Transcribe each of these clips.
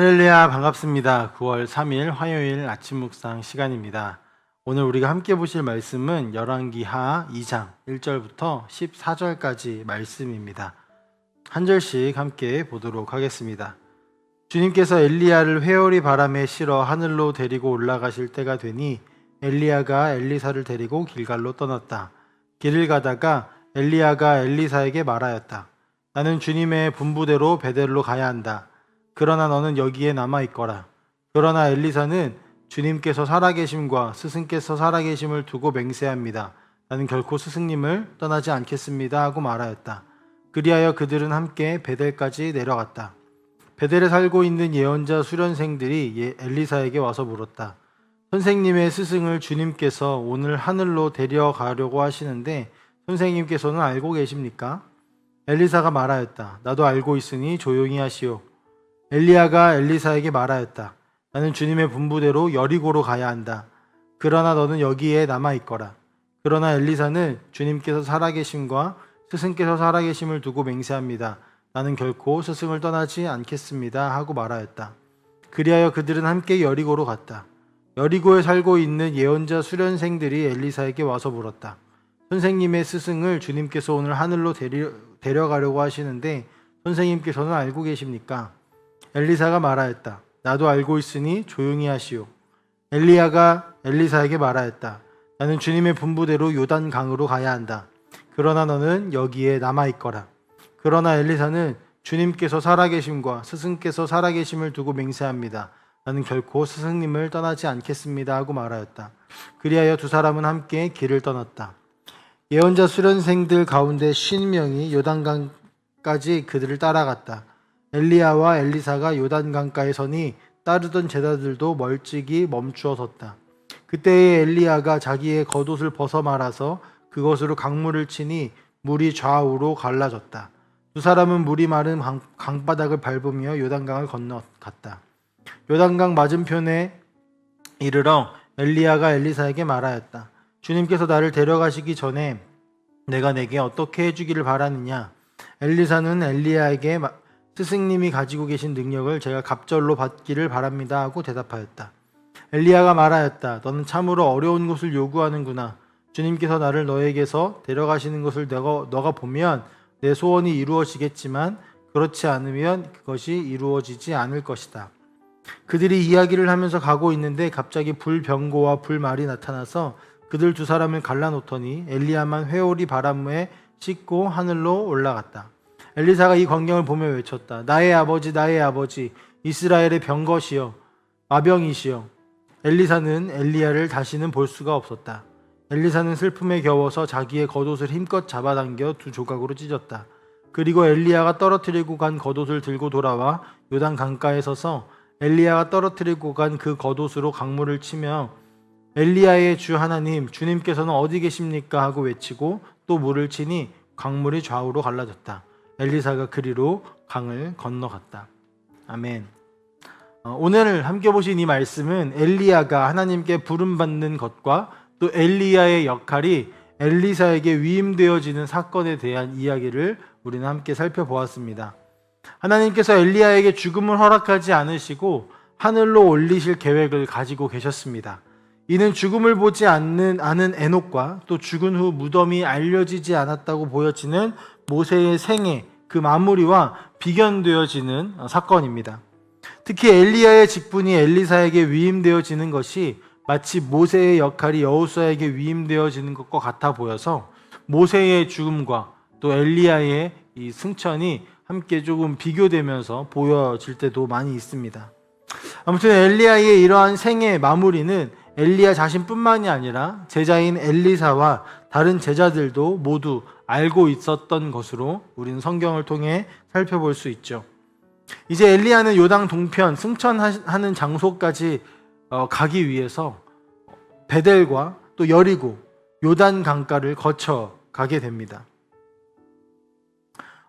할렐루야 반갑습니다. 9월 3일 화요일 아침 묵상 시간입니다. 오늘 우리가 함께 보실 말씀은 열왕기하 2장 1절부터 14절까지 말씀입니다. 한 절씩 함께 보도록 하겠습니다. 주님께서 엘리야를 회오리 바람에 실어 하늘로 데리고 올라가실 때가 되니 엘리야가 엘리사를 데리고 길갈로 떠났다. 길을 가다가 엘리야가 엘리사에게 말하였다. 나는 주님의 분부대로 베델로 가야 한다. 그러나 너는 여기에 남아 있거라. 그러나 엘리사는 주님께서 살아계심과 스승께서 살아계심을 두고 맹세합니다. 나는 결코 스승님을 떠나지 않겠습니다 하고 말하였다. 그리하여 그들은 함께 베델까지 내려갔다. 베델에 살고 있는 예언자 수련생들이 예- 엘리사에게 와서 물었다. 선생님의 스승을 주님께서 오늘 하늘로 데려가려고 하시는데 선생님께서는 알고 계십니까? 엘리사가 말하였다. 나도 알고 있으니 조용히 하시오. 엘리야가 엘리사에게 말하였다. 나는 주님의 분부대로 여리고로 가야 한다. 그러나 너는 여기에 남아 있거라. 그러나 엘리사는 주님께서 살아계심과 스승께서 살아계심을 두고 맹세합니다. 나는 결코 스승을 떠나지 않겠습니다. 하고 말하였다. 그리하여 그들은 함께 여리고로 갔다. 여리고에 살고 있는 예언자 수련생들이 엘리사에게 와서 물었다. 선생님의 스승을 주님께서 오늘 하늘로 데려, 데려가려고 하시는데 선생님께서는 알고 계십니까? 엘리사가 말하였다. 나도 알고 있으니 조용히 하시오. 엘리야가 엘리사에게 말하였다. 나는 주님의 분부대로 요단 강으로 가야 한다. 그러나 너는 여기에 남아 있거라. 그러나 엘리사는 주님께서 살아계심과 스승께서 살아계심을 두고 맹세합니다. 나는 결코 스승님을 떠나지 않겠습니다 하고 말하였다. 그리하여 두 사람은 함께 길을 떠났다. 예언자 수련생들 가운데 쉰 명이 요단강까지 그들을 따라갔다. 엘리야와 엘리사가 요단 강가에 서니 따르던 제자들도 멀찍이 멈추어 섰다. 그때에 엘리야가 자기의 겉옷을 벗어 말아서 그것으로 강물을 치니 물이 좌우로 갈라졌다. 두 사람은 물이 마른 강, 강바닥을 밟으며 요단강을 건너갔다. 요단강 맞은편에 이르러 엘리야가 엘리사에게 말하였다. 주님께서 나를 데려가시기 전에 내가 내게 어떻게 해주기를 바라느냐? 엘리사는 엘리야에게 마- 스승님이 가지고 계신 능력을 제가 갑절로 받기를 바랍니다 하고 대답하였다. 엘리야가 말하였다. 너는 참으로 어려운 것을 요구하는구나. 주님께서 나를 너에게서 데려가시는 것을 내가, 너가 보면 내 소원이 이루어지겠지만 그렇지 않으면 그것이 이루어지지 않을 것이다. 그들이 이야기를 하면서 가고 있는데 갑자기 불병고와 불말이 나타나서 그들 두 사람을 갈라놓더니 엘리야만 회오리 바람에 씻고 하늘로 올라갔다. 엘리사가 이 광경을 보며 외쳤다. 나의 아버지, 나의 아버지, 이스라엘의 병것이여, 마병이시여. 엘리사는 엘리야를 다시는 볼 수가 없었다. 엘리사는 슬픔에 겨워서 자기의 겉옷을 힘껏 잡아당겨 두 조각으로 찢었다. 그리고 엘리야가 떨어뜨리고 간 겉옷을 들고 돌아와 요단 강가에 서서 엘리야가 떨어뜨리고 간 그 겉옷으로 강물을 치며 엘리야의 주 하나님 주님께서는 어디 계십니까 하고 외치고 또 물을 치니 강물이 좌우로 갈라졌다. 엘리사가 그리로 강을 건너갔다. 아멘. 어, 오늘 함께 보신 이 말씀은 엘리야가 하나님께 부름 받는 것과 또 엘리야의 역할이 엘리사에게 위임되어지는 사건에 대한 이야기를 우리는 함께 살펴보았습니다. 하나님께서 엘리야에게 죽음을 허락하지 않으시고 하늘로 올리실 계획을 가지고 계셨습니다. 이는 죽음을 보지 않는 아는 에녹과 또 죽은 후 무덤이 알려지지 않았다고 보여지는 모세의 생애 그 마무리와 비견되어지는 사건입니다. 특히 엘리야의 직분이 엘리사에게 위임되어지는 것이 마치 모세의 역할이 여호수아에게 위임되어지는 것과 같아 보여서 모세의 죽음과 또 엘리야의 이 승천이 함께 조금 비교되면서 보여질 때도 많이 있습니다. 아무튼 엘리야의 이러한 생의 마무리는 엘리야 자신뿐만이 아니라 제자인 엘리사와 다른 제자들도 모두 알고 있었던 것으로 우리는 성경을 통해 살펴볼 수 있죠. 이제 엘리야는 요당 동편 승천하는 장소까지 어, 가기 위해서 베델과 또 여리고 요단 강가를 거쳐 가게 됩니다.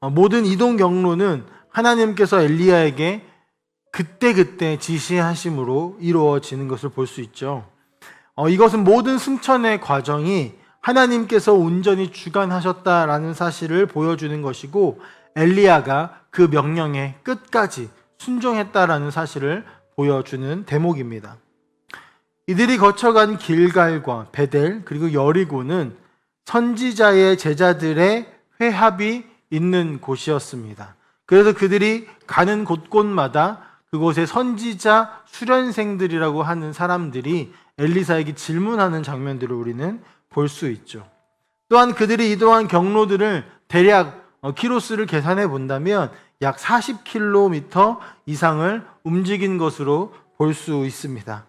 어, 모든 이동 경로는 하나님께서 엘리야에게 그때그때 지시하심으로 이루어지는 것을 볼 수 있죠. 어, 이것은 모든 승천의 과정이 하나님께서 온전히 주관하셨다라는 사실을 보여주는 것이고 엘리야가 그 명령에 끝까지 순종했다라는 사실을 보여주는 대목입니다. 이들이 거쳐간 길갈과 베델 그리고 여리고는 선지자의 제자들의 회합이 있는 곳이었습니다. 그래서 그들이 가는 곳곳마다 그곳에 선지자 수련생들이라고 하는 사람들이 엘리사에게 질문하는 장면들을 우리는 볼 수 있죠. 또한 그들이 이동한 경로들을 대략 어, 키로수를 계산해 본다면 약 40km 이상을 움직인 것으로 볼 수 있습니다.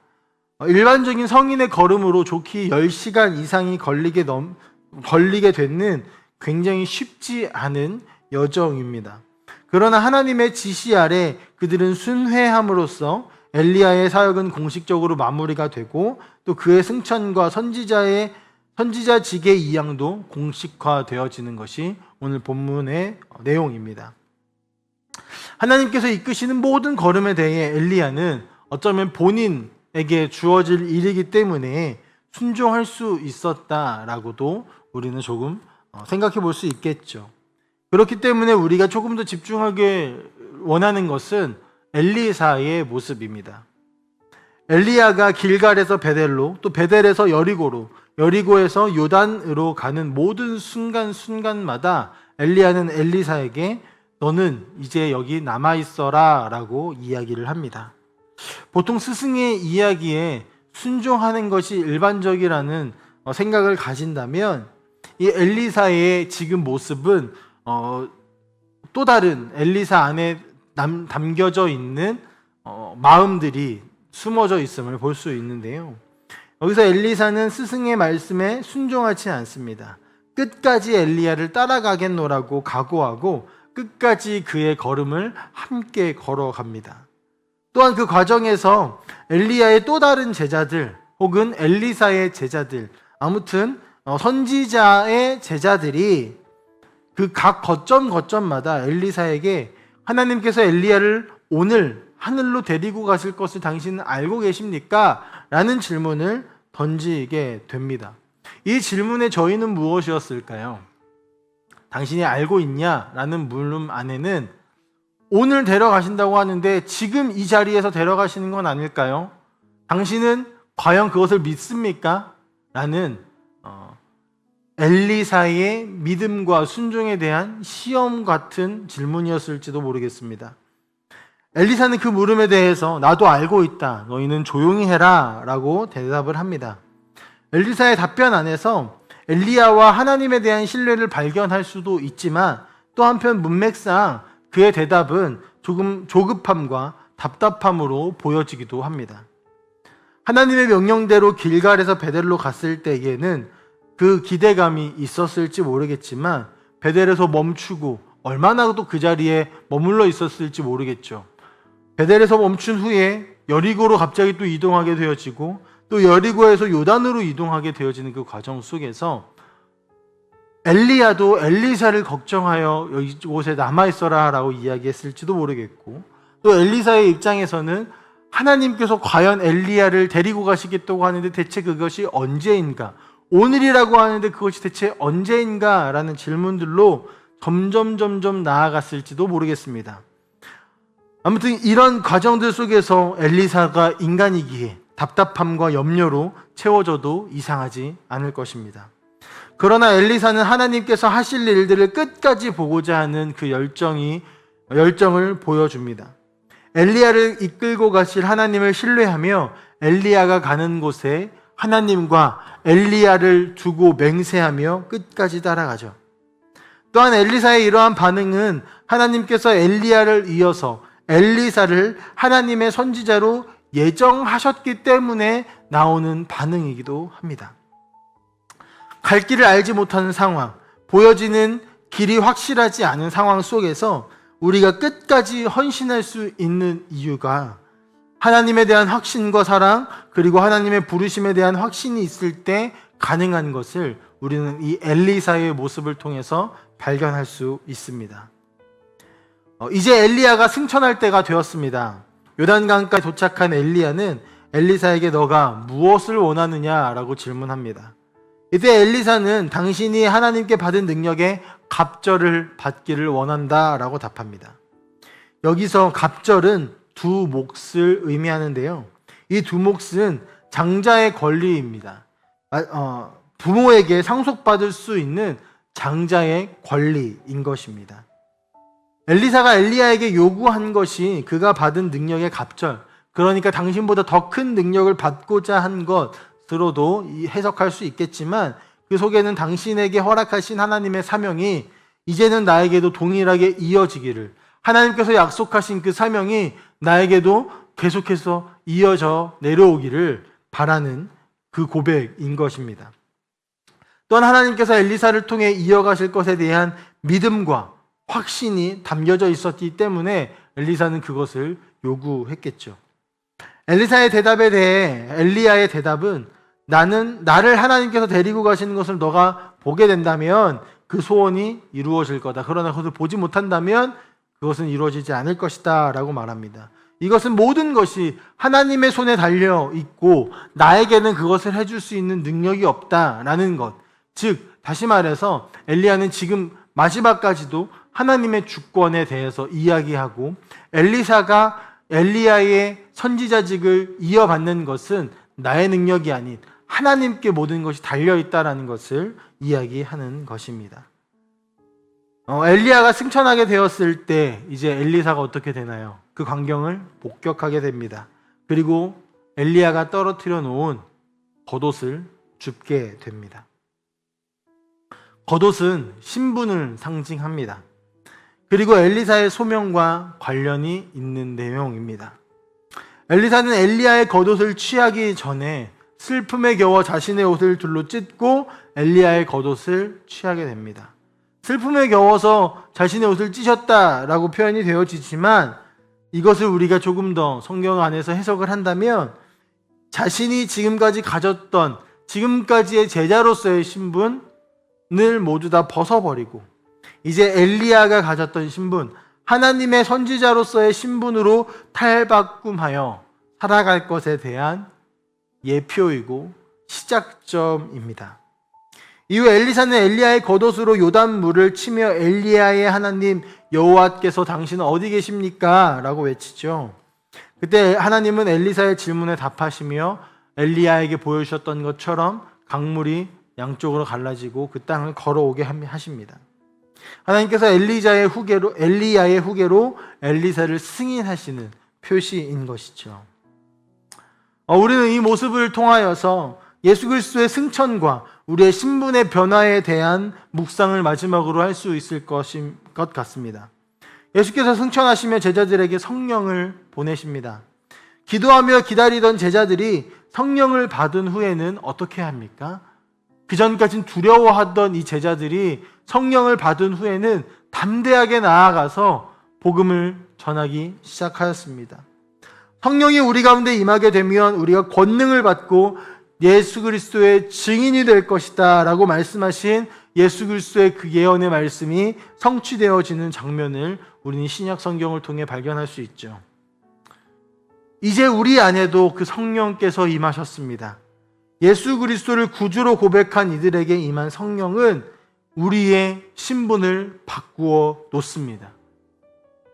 어, 일반적인 성인의 걸음으로 좋기 10시간 이상이 걸리게 넘, 걸리게 되는 굉장히 쉽지 않은 여정입니다. 그러나 하나님의 지시 아래 그들은 순회함으로써 엘리야의 사역은 공식적으로 마무리가 되고 또 그의 승천과 선지자의 선지자직의 이양도 공식화되어지는 것이 오늘 본문의 내용입니다. 하나님께서 이끄시는 모든 걸음에 대해 엘리야는 어쩌면 본인에게 주어질 일이기 때문에 순종할 수 있었다라고도 우리는 조금 어, 생각해 볼 수 있겠죠. 그렇기 때문에 우리가 조금 더 집중하게 원하는 것은 엘리사의 모습입니다. 엘리야가 길갈에서 베델로 또 베델에서 여리고로 여리고에서 요단으로 가는 모든 순간순간마다 엘리야는 엘리사에게 너는 이제 여기 남아 있어라 라고 이야기를 합니다. 보통 스승의 이야기에 순종하는 것이 일반적이라는 어, 생각을 가진다면 이 엘리사의 지금 모습은 어, 또 다른 엘리사 안에 남, 담겨져 있는 어, 마음들이 숨어져 있음을 볼 수 있는데요. 여기서 엘리사는 스승의 말씀에 순종하지 않습니다. 끝까지 엘리야를 따라가겠노라고 각오하고 끝까지 그의 걸음을 함께 걸어갑니다. 또한 그 과정에서 엘리야의 또 다른 제자들 혹은 엘리사의 제자들 아무튼 어, 선지자의 제자들이 그 각 거점 거점마다 엘리사에게 하나님께서 엘리야를 오늘 하늘로 데리고 가실 것을 당신은 알고 계십니까? 라는 질문을 던지게 됩니다. 이 질문의 저희는 무엇이었을까요? 당신이 알고 있냐? 라는 물음 안에는 오늘 데려가신다고 하는데 지금 이 자리에서 데려가시는 건 아닐까요? 당신은 과연 그것을 믿습니까? 라는 어, 엘리사의 믿음과 순종에 대한 시험 같은 질문이었을지도 모르겠습니다. 엘리사는 그 물음에 대해서 나도 알고 있다. 너희는 조용히 해라. 라고 대답을 합니다. 엘리사의 답변 안에서 엘리야와 하나님에 대한 신뢰를 발견할 수도 있지만 또 한편 문맥상 그의 대답은 조금 조급함과 답답함으로 보여지기도 합니다. 하나님의 명령대로 길갈에서 베델로 갔을 때에는 그 기대감이 있었을지 모르겠지만 베델에서 멈추고 얼마나 또 그 자리에 머물러 있었을지 모르겠죠. 베델에서 멈춘 후에 여리고로 갑자기 또 이동하게 되어지고 또 여리고에서 요단으로 이동하게 되어지는 그 과정 속에서 엘리야도 엘리사를 걱정하여 이곳에 남아 있어라라고 이야기했을지도 모르겠고 또 엘리사의 입장에서는 하나님께서 과연 엘리야를 데리고 가시겠다고 하는데 대체 그것이 언제인가? 오늘이라고 하는데 그것이 대체 언제인가 라는 질문들로 점점 점점 나아갔을지도 모르겠습니다. 아무튼 이런 과정들 속에서 엘리사가 인간이기에 답답함과 염려로 채워져도 이상하지 않을 것입니다. 그러나 엘리사는 하나님께서 하실 일들을 끝까지 보고자 하는 그 열정이 열정을 보여줍니다. 엘리야를 이끌고 가실 하나님을 신뢰하며 엘리야가 가는 곳에 하나님과 엘리야를 두고 맹세하며 끝까지 따라가죠. 또한 엘리사의 이러한 반응은 하나님께서 엘리야를 이어서 엘리사를 하나님의 선지자로 예정하셨기 때문에 나오는 반응이기도 합니다. 갈 길을 알지 못하는 상황, 보여지는 길이 확실하지 않은 상황 속에서 우리가 끝까지 헌신할 수 있는 이유가 하나님에 대한 확신과 사랑, 그리고 하나님의 부르심에 대한 확신이 있을 때 가능한 것을 우리는 이 엘리사의 모습을 통해서 발견할 수 있습니다. 어, 이제 엘리야가 승천할 때가 되었습니다. 요단강까지 도착한 엘리야는 엘리사에게 너가 무엇을 원하느냐라고 질문합니다. 이때 엘리사는 당신이 하나님께 받은 능력에 갑절을 받기를 원한다라고 답합니다. 여기서 갑절은 두 몫을 의미하는데요. 이 두 몫은 장자의 권리입니다. 아, 어, 부모에게 상속받을 수 있는 장자의 권리인 것입니다. 엘리사가 엘리야에게 요구한 것이 그가 받은 능력의 갑절, 그러니까 당신보다 더 큰 능력을 받고자 한 것으로도 이- 해석할 수 있겠지만 그 속에는 당신에게 허락하신 하나님의 사명이 이제는 나에게도 동일하게 이어지기를 하나님께서 약속하신 그 사명이 나에게도 계속해서 이어져 내려오기를 바라는 그 고백인 것입니다. 또한 하나님께서 엘리사를 통해 이어가실 것에 대한 믿음과 확신이 담겨져 있었기 때문에 엘리사는 그것을 요구했겠죠. 엘리사의 대답에 대해 엘리야의 대답은 나는 나를 하나님께서 데리고 가시는 것을 너가 보게 된다면 그 소원이 이루어질 거다. 그러나 그것을 보지 못한다면 그것은 이루어지지 않을 것이다. 라고 말합니다. 이것은 모든 것이 하나님의 손에 달려 있고 나에게는 그것을 해줄 수 있는 능력이 없다라는 것. 즉, 다시 말해서 엘리야는 지금 마지막까지도 하나님의 주권에 대해서 이야기하고 엘리사가 엘리야의 선지자직을 이어받는 것은 나의 능력이 아닌 하나님께 모든 것이 달려 있다라는 것을 이야기하는 것입니다. 어, 엘리야가 승천하게 되었을 때 이제 엘리사가 어떻게 되나요? 그 광경을 목격하게 됩니다. 그리고 엘리야가 떨어뜨려 놓은 겉옷을 줍게 됩니다. 겉옷은 신분을 상징합니다. 그리고 엘리사의 소명과 관련이 있는 내용입니다. 엘리사는 엘리야의 겉옷을 취하기 전에 슬픔에 겨워 자신의 옷을 둘로 찢고 엘리야의 겉옷을 취하게 됩니다. 슬픔에 겨워서 자신의 옷을 찢었다라고 표현이 되어지지만 이것을 우리가 조금 더 성경 안에서 해석을 한다면 자신이 지금까지 가졌던 지금까지의 제자로서의 신분을 모두 다 벗어버리고 이제 엘리야가 가졌던 신분, 하나님의 선지자로서의 신분으로 탈바꿈하여 살아갈 것에 대한 예표이고 시작점입니다. 이후 엘리사는 엘리야의 겉옷으로 요단 물을 치며 엘리야의 하나님 여호와께서 당신은 어디 계십니까? 라고 외치죠. 그때 하나님은 엘리사의 질문에 답하시며 엘리야에게 보여주셨던 것처럼 강물이 양쪽으로 갈라지고 그 땅을 걸어오게 하십니다. 하나님께서 엘리자의 후계로 엘리야의 후계로 엘리사를 승인하시는 표시인 것이죠. 어, 우리는 이 모습을 통하여서 예수 그리스도의 승천과 우리의 신분의 변화에 대한 묵상을 마지막으로 할 수 있을 것인 것 같습니다. 예수께서 승천하시며 제자들에게 성령을 보내십니다. 기도하며 기다리던 제자들이 성령을 받은 후에는 어떻게 합니까? 그 전까진 두려워하던 이 제자들이 성령을 받은 후에는 담대하게 나아가서 복음을 전하기 시작하였습니다. 성령이 우리 가운데 임하게 되면 우리가 권능을 받고 예수 그리스도의 증인이 될 것이다 라고 말씀하신 예수 그리스도의 그 예언의 말씀이 성취되어지는 장면을 우리는 신약 성경을 통해 발견할 수 있죠. 이제 우리 안에도 그 성령께서 임하셨습니다. 예수 그리스도를 구주로 고백한 이들에게 임한 성령은 우리의 신분을 바꾸어 놓습니다.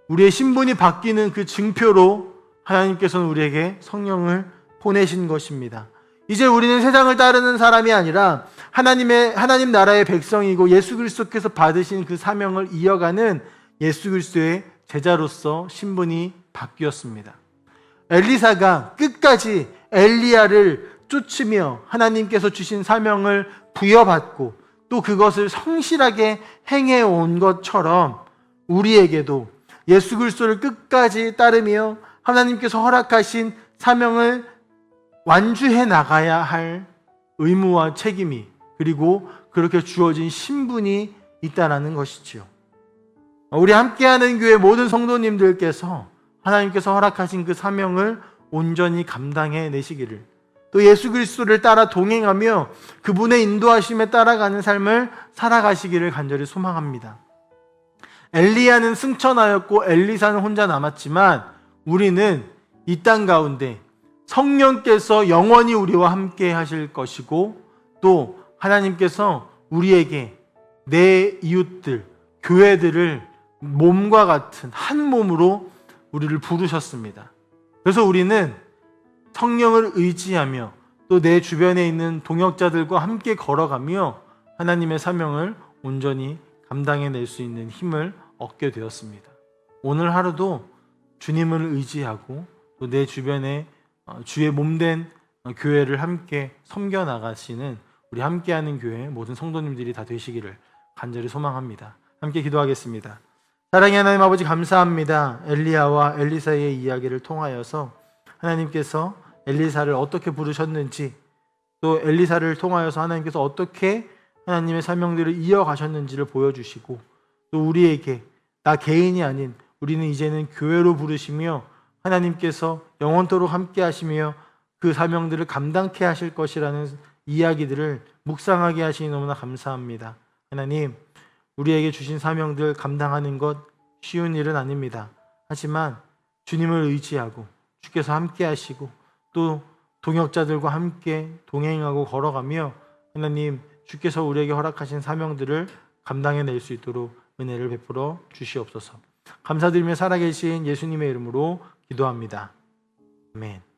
우리의 신분이 바뀌는 그 증표로 하나님께서는 우리에게 성령을 보내신 것입니다. 이제 우리는 세상을 따르는 사람이 아니라 하나님의 하나님 나라의 백성이고 예수 그리스도께서 받으신 그 사명을 이어가는 예수 그리스도의 제자로서 신분이 바뀌었습니다. 엘리사가 끝까지 엘리야를 쫓으며 하나님께서 주신 사명을 부여받고 또 그것을 성실하게 행해 온 것처럼 우리에게도 예수 그리스도를 끝까지 따르며 하나님께서 허락하신 사명을 완주해 나가야 할 의무와 책임이 그리고 그렇게 주어진 신분이 있다라는 것이지요. 우리 함께하는 교회 모든 성도님들께서 하나님께서 허락하신 그 사명을 온전히 감당해 내시기를 또 예수 그리스도를 따라 동행하며 그분의 인도하심에 따라가는 삶을 살아가시기를 간절히 소망합니다. 엘리야는 승천하였고 엘리사는 혼자 남았지만 우리는 이 땅 가운데 성령께서 영원히 우리와 함께 하실 것이고 또 하나님께서 우리에게 내 이웃들, 교회들을 몸과 같은 한 몸으로 우리를 부르셨습니다. 그래서 우리는 성령을 의지하며 또 내 주변에 있는 동역자들과 함께 걸어가며 하나님의 사명을 온전히 감당해낼 수 있는 힘을 얻게 되었습니다. 오늘 하루도 주님을 의지하고 또 내 주변에 어, 주의 몸된 어, 교회를 함께 섬겨 나가시는 우리 함께하는 교회 모든 성도님들이 다 되시기를 간절히 소망합니다. 함께 기도하겠습니다. 사랑의 하나님 아버지 감사합니다. 엘리야와 엘리사의 이야기를 통하여서 하나님께서 엘리사를 어떻게 부르셨는지 또 엘리사를 통하여서 하나님께서 어떻게 하나님의 사명들을 이어가셨는지를 보여주시고 또 우리에게 나 개인이 아닌 우리는 이제는 교회로 부르시며 하나님께서 영원토록 함께 하시며 그 사명들을 감당케 하실 것이라는 이야기들을 묵상하게 하시니 너무나 감사합니다. 하나님, 우리에게 주신 사명들 감당하는 것 쉬운 일은 아닙니다. 하지만 주님을 의지하고 주께서 함께 하시고 또 동역자들과 함께 동행하고 걸어가며 하나님 주께서 우리에게 허락하신 사명들을 감당해낼 수 있도록 은혜를 베풀어 주시옵소서. 감사드리며 살아계신 예수님의 이름으로 기도합니다. 아멘.